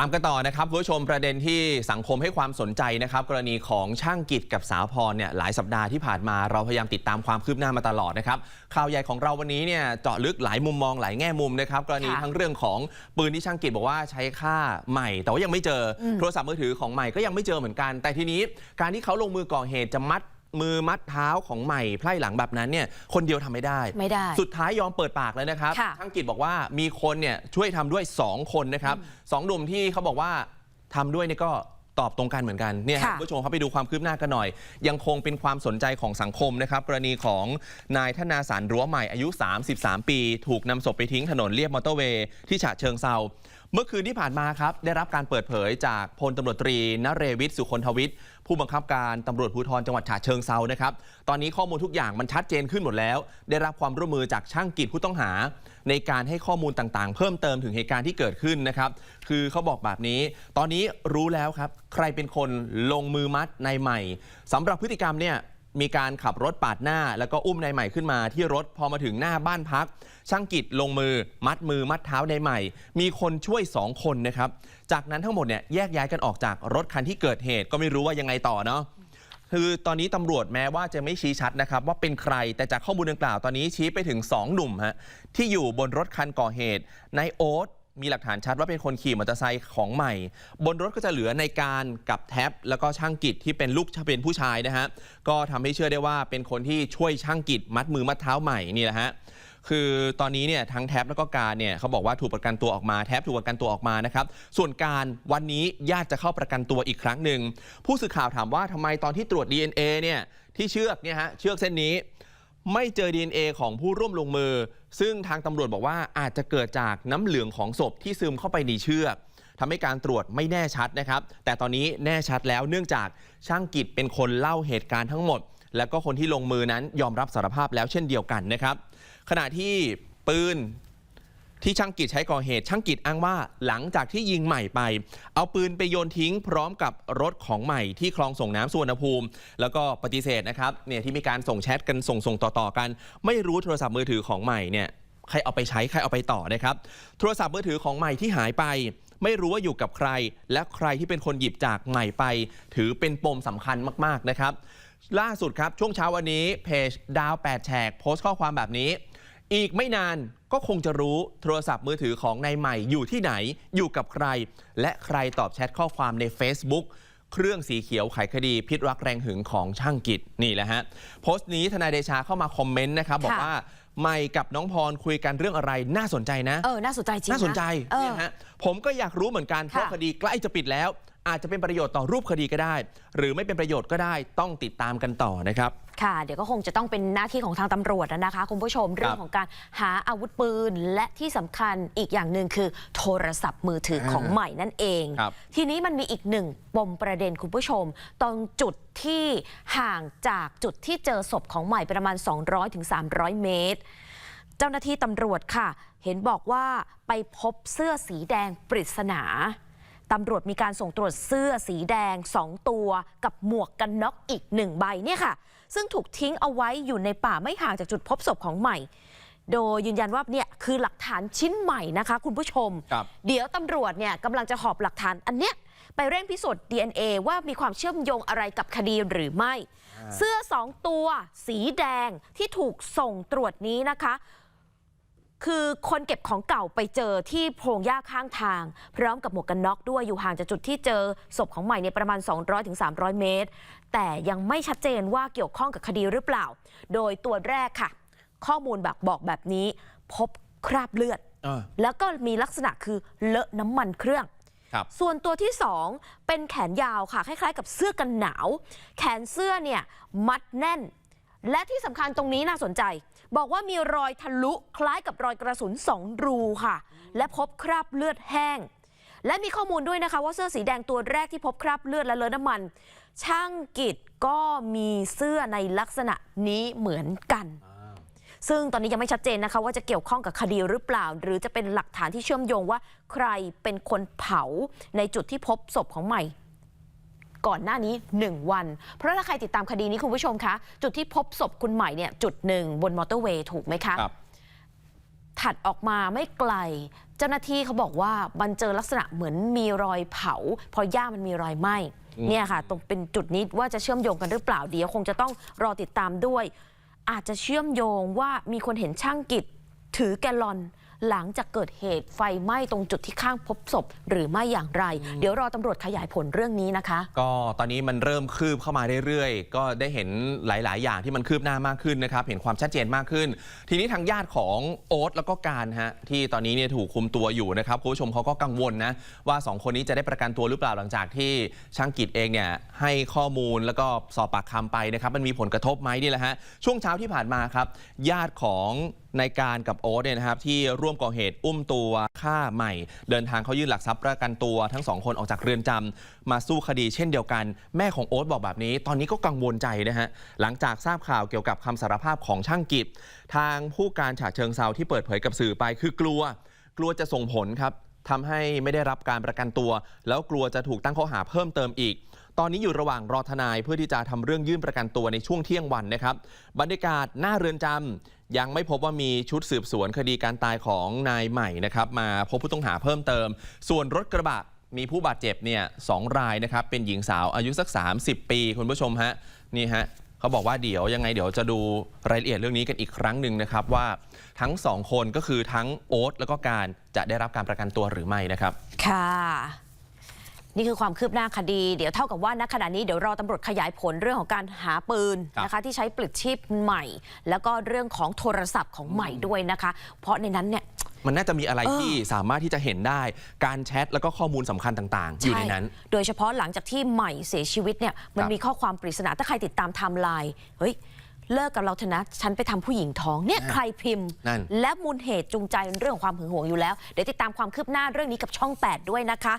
ตามกันต่อนะครับคุณผู้ชมประเด็นที่สังคมให้ความสนใจนะครับ กรณีของช่างกิจกับสาวพรเนี่ยหลายสัปดาห์ที่ผ่านมาเราพยายามติดตามความคืบหน้ามาตลอดนะครับข่าวใหญ่ของเราวันนี้เนี่ยเจาะลึกหลายมุมมองหลายแง่มุมนะครับกรณีค่ะทั้งเรื่องของปืนที่ช่างกิจบอกว่าใช้ค่าใหม่ แต่ว่ายังไม่เจออมโทรศัพท์มือถือของใหม่ก็ยังไม่เจอเหมือนกัน แต่ทีนี้การที่เขาลงมือก่อเหตุจะมัด มือมัดเท้าของใหม่ไพร่หลังแบบนั้นเนี่ยคนเดียวทำไม่ได้ ไม่ได้ สุดท้ายยอมเปิดปากเลยนะครับค่ะช่างกิจบอกว่ามีคนเนี่ยช่วยทำด้วย 2 คนนะครับสองหนุ่มที่เขาบอกว่าทำด้วยเนี่ยก็ตอบตรงกันเหมือนกันเนี่ยครับค่ะ คุณผู้ชมเขาไปดูความคืบหน้ากันหน่อย ยังคงเป็นความสนใจของสังคมนะครับ กรณีของนายธนาสารรั้วใหม่อายุ 33 ปี ถูกนำศพไปทิ้งถนนเลียบมอเตอร์เวย์ที่ฉะเชิงเซา เมื่อคืนที่ผ่านมาครับ ได้รับการเปิดเผยจากพลตำรวจตรีนเรวิทย์สุคนทวิทย์ผู้บังคับการตำรวจภูธรจังหวัดฉะเชิงเซานะครับ ตอนนี้ข้อมูลทุกอย่างมันชัดเจนขึ้นหมดแล้ว ได้รับความร่วมมือจากช่างกิจผู้ต้องหา ในการให้ข้อมูลต่างๆ เพิ่มเติมถึงเหตุการณ์ที่เกิดขึ้นนะครับ คือเขาบอกแบบนี้ ตอนนี้รู้แล้วครับ ใครเป็นคนลงมือมัดนายใหม่สำหรับพฤติกรรมเนี่ย มีการขับรถปาดหน้า แล้วก็อุ้มนายใหม่ขึ้นมาที่รถพอมาถึงหน้าบ้านพัก ช่างกิจลงมือ มัดมือมัดเท้านายใหม่ มีคนช่วย 2 คนนะครับ จากนั้นทั้งหมดเนี่ยแยกย้ายกันออกจากรถคันที่เกิดเหตุก็ไม่รู้ว่ายังไงต่อเนาะคือตอนนี้ตำรวจแม้ว่าจะไม่ชี้ชัดนะครับ ว่าเป็นใครแต่จากข้อมูลดังกล่าวตอนนี้ชี้ไปถึง 2 หนุ่มฮะที่อยู่บนรถคันก่อเหตุนายโอ๊ต มีหลักฐานชัดว่าเป็นคนขี่มอเตอร์ไซค์ของใหม่ บนรถก็จะเหลือในการกับแท็บแล้วก็ช่างกิจที่เป็นลูกเป็นผู้ชายนะฮะก็ทำให้เชื่อได้ว่าเป็นคนที่ช่วยช่างกิจมัดมือมัดเท้าใหม่นี่แหละฮะคือตอนนี้เนี่ยทั้งแท็บแล้วก็การเนี่ยเขาบอกว่าถูกประกันตัวออกมาแท็บถูกประกันตัวออกมานะครับส่วนการวันนี้ญาติจะเข้าประกันตัวอีกครั้งหนึ่งผู้สื่อข่าวถามว่าทำไมตอนที่ตรวจ DNA เนี่ยที่เชือกเนี่ยฮะเชือกเส้นนี้ ไม่เจอ DNA ของผู้ร่วมลงมือ ซึ่งทางตำรวจบอกว่าอาจจะเกิดจากน้ำเหลืองของศพที่ซึมเข้าไปในเชือกทำให้การตรวจไม่แน่ชัดนะครับ แต่ตอนนี้แน่ชัดแล้วเนื่องจากช่างกิจเป็นคนเล่าเหตุการณ์ทั้งหมด แล้วก็คนที่ลงมือนั้นยอมรับสารภาพแล้วเช่นเดียวกันนะครับ ขณะที่ปืน ที่ช่างกิจใช้ก่อเหตุ ช่างกิจอ้างว่าหลังจากที่ยิงใหม่ไป เอาปืนไปโยนทิ้ง พร้อมกับรถของใหม่ที่คลองส่งน้ำสุวรรณภูมิ แล้วก็ปฏิเสธนะครับเนี่ยที่มีการส่งแชทกันส่งส่งต่อๆกัน ไม่รู้โทรศัพท์มือถือของใหม่เนี่ยใครเอาไปใช้ใครเอาไปต่อนะครับ โทรศัพท์มือถือของใหม่ที่หายไป ไม่รู้ว่าอยู่กับใคร และใครที่เป็นคนหยิบจากใหม่ไป ถือเป็นปมสำคัญมาก ๆนะครับ ล่าสุดครับช่วงเช้าวันนี้เพจดาว8แฉกโพสต์ข้อความแบบนี้ อีกไม่นานก็คงจะรู้โทรศัพท์มือถือของนายใหม่อยู่ที่ไหนอยู่กับใคร และใครตอบแชทข้อความใน Facebook เครื่องสีเขียวไขคดีพิษรักแรงหึงของช่างกิจนี่แหละฮะโพสต์นี้ทนายเดชาเข้ามาคอมเมนต์นะครับบอกค่ะว่าใหม่กับน้องพรคุยกันเรื่องอะไรน่าสนใจนะ เออ น่าสนใจจริงะน่าสนใจเออเนี่ยฮะผมก็อยากรู้เหมือนกันเพราะค่ะคดีใกล้จะปิดแล้ว อาจจะเป็นประโยชน์ต่อรูปคดีก็ได้ หรือไม่เป็นประโยชน์ก็ได้ต้องติดตามกันต่อนะครับ ค่ะ เดี๋ยวก็คงจะต้องเป็นหน้าที่ของทางตำรวจนะคะ คุณผู้ชมเรื่องของการหาอาวุธปืน และที่สำคัญอีกอย่างหนึ่งคือ โทรศัพท์มือถือของอ่าใหม่นั่นเองครับทีนี้มันมีอีกหนึ่งปมประเด็นคุณผู้ชม ตรงจุดที่ห่างจากจุดที่เจอศพของใหม่ประมาณ 200-300 เมตร เจ้าหน้าที่ตำรวจค่ะ เห็นบอกว่าไปพบเสื้อสีแดงปริศนา ตำรวจมีการส่งตรวจเสื้อสีแดง 2 ตัว กับหมวกกันน็อกอีก1ใบเนี่ยค่ะ ซึ่งถูกทิ้งเอาไว้อยู่ในป่าไม่ห่างจากจุดพบศพของใหม่ โดยยืนยันว่าเนี่ยคือหลักฐานชิ้นใหม่นะคะ คุณผู้ชมครับเดี๋ยวตำรวจเนี่ยกำลังจะหอบหลักฐานอันเนี้ยไปเร่งพิสูจน์ DNA ว่ามีความเชื่อมโยงอะไรกับคดีหรือไม่ เสื้อสองตัว สีแดงที่ถูกส่งตรวจนี้นะคะ คือคนเก็บของเก่าไปเจอที่โพรงหญ้าข้างทาง พร้อมกับหมวกกันน็อกด้วยอยู่ห่างจากจุดที่เจอศพของใหม่เนี่ยประมาณ 200-300 เมตร แต่ยังไม่ชัดเจนว่าเกี่ยวข้องกับคดีหรือเปล่า โดยตัวแรกค่ะ ข้อมูลแบบบอกแบบนี้ พบคราบเลือดเออแล้วก็มีลักษณะคือเลอะน้ำมันเครื่องครับส่วนตัวที่ 2 เป็นแขนยาวค่ะ คล้ายๆ กับเสื้อกันหนาว แขนเสื้อเนี่ยมัดแน่น และที่สำคัญตรงนี้น่าสนใจ บอกว่ามีรอยทะลุคล้ายกับรอยกระสุนสองรูค่ะ และพบคราบเลือดแห้ง และมีข้อมูลด้วยนะคะว่าเสื้อสีแดงตัวแรกที่พบคราบเลือดและเลอะน้ำมัน ช่างกิจก็มีเสื้อในลักษณะนี้เหมือนกัน ซึ่งตอนนี้ยังไม่ชัดเจนนะคะ ว่าจะเกี่ยวข้องกับคดีหรือเปล่า หรือจะเป็นหลักฐานที่เชื่อมโยงว่า ใครเป็นคนเผาในจุดที่พบศพของใหม่ ก่อนหน้านี้ 1 วัน เพราะถ้าใครติดตามคดีนี้คุณผู้ชมคะ จุดที่พบศพคุณใหม่เนี่ยจุดหนึ่งบนมอเตอร์เวย์ถูกไหมคะครับ ถัดออกมาไม่ไกล เจ้าหน้าที่เขาบอกว่ามันเจอลักษณะเหมือนมีรอยเผา เพราะหญ้ามันมีรอยไหม้เนี่ยค่ะ ตรงเป็นจุดนี้ว่าจะเชื่อมโยงกันหรือเปล่าเดี๋ยวคงจะต้องรอติดตามด้วย อาจจะเชื่อมโยงว่ามีคนเห็นช่างกิจถือแกลลอน หลังจากเกิดเหตุไฟไหม้ตรงจุดที่ข้างพบศพ หรือไม่อย่างไร เดี๋ยวรอตำรวจขยายผลเรื่องนี้นะคะ ก็ตอนนี้มันเริ่มคืบเข้ามาเรื่อยๆ ก็ได้เห็นหลาย ๆ อย่างที่มันคืบหน้ามากขึ้นนะครับ เห็นความชัดเจนมากขึ้น ทีนี้ทางญาติของโอ๊ตแล้วก็การฮะที่ตอนนี้เนี่ยถูกคุมตัวอยู่นะครับคุณผู้ชมเขาก็กังวลนะว่า 2 คนนี้จะได้ประกันตัวหรือเปล่าหลังจากที่ช่างกิจเองเนี่ยให้ข้อมูลแล้วก็สอบปากคำไปนะครับมันมีผลกระทบไหมนี่แหละฮะช่วงเช้าที่ผ่านมาครับญาติของในการกับโอ๊ตเนี่ยนะครับที่ร่วมก่อเหตุอุ้มตัวฆ่าใหม่ เดินทางเขายื่นหลักทรัพย์ประกันตัวทั้งสองคนออกจากเรือนจำมาสู้คดีเช่นเดียวกัน แม่ของโอ๊ตบอกแบบนี้ ตอนนี้ก็กังวลใจนะฮะหลังจากทราบข่าวเกี่ยวกับคำสารภาพของช่างกิจทางผู้การฉะเชิงเซาที่เปิดเผยกับสื่อไป คือกลัว กลัวจะส่งผลครับทำให้ไม่ได้รับการประกันตัว แล้วกลัวจะถูกตั้งข้อหาเพิ่มเติมอีก ตอนนี้อยู่ระหว่างรอทนายเพื่อที่จะทำเรื่องยื่นประกันตัวในช่วงเที่ยงวันนะครับ บรรยากาศหน้าเรือนจำยังไม่พบว่ามีชุดสืบสวนคดีการตายของนายใหม่นะครับ มาพบผู้ต้องหาเพิ่มเติม ส่วนรถกระบะมีผู้บาดเจ็บเนี่ยสองรายนะครับ เป็นหญิงสาวอายุสัก 30 ปีคุณผู้ชมฮะนี่ฮะเขาบอกว่าเดี๋ยวยังไงเดี๋ยวจะดูรายละเอียดเรื่องนี้กันอีกครั้งหนึ่งนะครับว่าทั้งสองคนก็คือทั้งโอ๊ตแล้วก็การจะได้รับการประกันตัวหรือไม่นะครับ ค่ะ นี่คือความคืบหน้าคดี เดี๋ยวเท่ากับว่าณขณะนี้เดี๋ยวรอตำรวจขยายผลเรื่องของการหาปืนครับนะคะที่ใช้ปลิดชีพใหม่ แล้วก็เรื่องของโทรศัพท์ของใหม่ด้วยนะคะ เพราะในนั้นเนี่ยมันน่าจะมีอะไรเออที่สามารถที่จะเห็นได้ การแชทแล้วก็ข้อมูลสำคัญต่างๆ อยู่ในนั้นช่โดยเฉพาะหลังจากที่ใหม่เสียชีวิตเนี่ยมันครับมีข้อความปริศนาถ้าใครติดตามไทม์ไลน์เฮ้ย เลิกกับเราเถอะนะฉันไปทำผู้หญิงท้องเนี่ยใครพิมพ์ นั่น และมูลเหตุจูงใจเป็นเรื่องของความหึงหวงอยู่แล้ว เดี๋ยวติดตามความคืบหน้าเรื่องนี้กับช่อง 8 ด้วยนะคะ